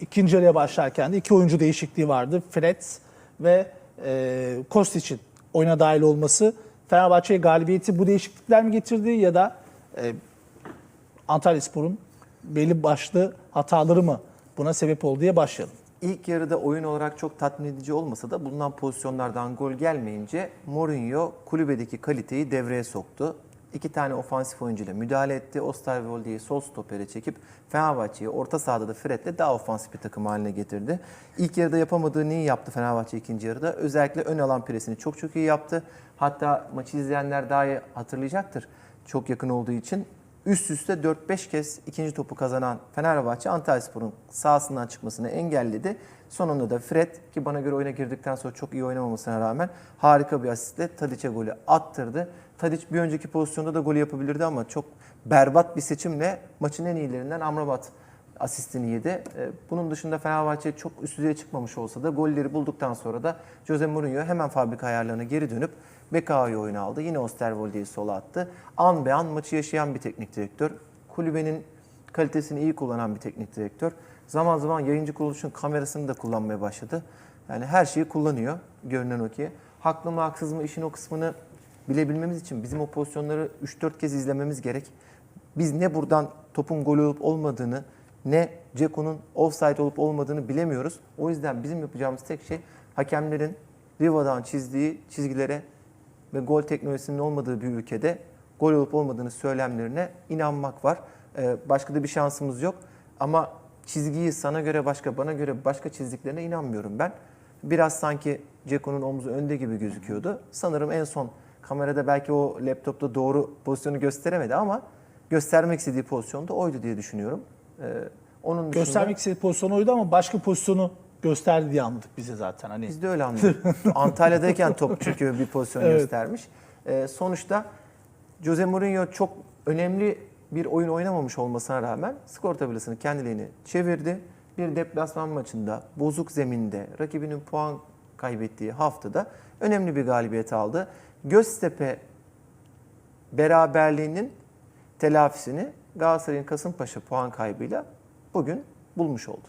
ikinci yarıya başlarken de iki oyuncu değişikliği vardı. Fred ve e, Kostic'in oyuna dahil olması Fenerbahçe'ye galibiyeti bu değişiklikler mi getirdi ya da e, Antalyaspor'un belli başlı hataları mı buna sebep oldu diye başlayalım. İlk yarıda oyun olarak çok tatmin edici olmasa da bulunan pozisyonlardan gol gelmeyince Mourinho kulübedeki kaliteyi devreye soktu. İki tane ofansif oyuncuyla müdahale etti. Osterwolde'yi sol stopere çekip Fenerbahçe'yi orta sahada da Fred'le daha ofansif bir takım haline getirdi. İlk yarıda yapamadığı neyi yaptı Fenerbahçe ikinci yarıda? Özellikle ön alan presini çok çok iyi yaptı. Hatta maçı izleyenler daha iyi hatırlayacaktır. Çok yakın olduğu için üst üste 4-5 kez ikinci topu kazanan Fenerbahçe Antalyaspor'un sahasından çıkmasını engelledi. Sonunda da Fred ki bana göre oyuna girdikten sonra çok iyi oynamamasına rağmen harika bir asistle Tadiç'e golü attırdı. Tadiç bir önceki pozisyonda da golü yapabilirdi ama çok berbat bir seçimle maçın en iyilerinden Amrabat asistini yedi. Ee, Bunun dışında Fenerbahçe çok üst düzeye çıkmamış olsa da golleri bulduktan sonra da Jose Mourinho hemen fabrika ayarlarına geri dönüp Bekao'yu oyuna aldı. Yine Osterwolde'yi sola attı. An be an maçı yaşayan bir teknik direktör. Kulübenin kalitesini iyi kullanan bir teknik direktör. Zaman zaman yayıncı kuruluşun kamerasını da kullanmaya başladı. Yani her şeyi kullanıyor görünen o ki. Haklı mı haksız mı işin o kısmını bilebilmemiz için bizim o pozisyonları 3-4 kez izlememiz gerek. Biz ne buradan topun gol olup olmadığını ne Ceko'nun offside olup olmadığını bilemiyoruz. O yüzden bizim yapacağımız tek şey hakemlerin Riva'dan çizdiği çizgilere ve gol teknolojisinin olmadığı bir ülkede gol olup olmadığını söylemlerine inanmak var. Ee, başka da bir şansımız yok. Ama çizgiyi sana göre başka, bana göre başka çizdiklerine inanmıyorum ben. Biraz sanki Ceko'nun omzu önde gibi gözüküyordu. Sanırım en son kamerada belki o laptopta doğru pozisyonu gösteremedi ama göstermek istediği pozisyon da oydu diye düşünüyorum. Ee, onun dışında Göstermek istediği pozisyon oydu ama başka pozisyonu gösterdi diye anladık bize zaten. Hani biz de öyle anladık. Antalya'dayken top çünkü bir pozisyon Evet. göstermiş. Ee, sonuçta Jose Mourinho çok önemli bir oyun oynamamış olmasına rağmen skor tabelasını kendi lehine çevirdi. Bir deplasman maçında bozuk zeminde rakibinin puan kaybettiği haftada önemli bir galibiyet aldı. Göztepe beraberliğinin telafisini Galatasaray'ın Kasımpaşa puan kaybıyla bugün bulmuş oldu.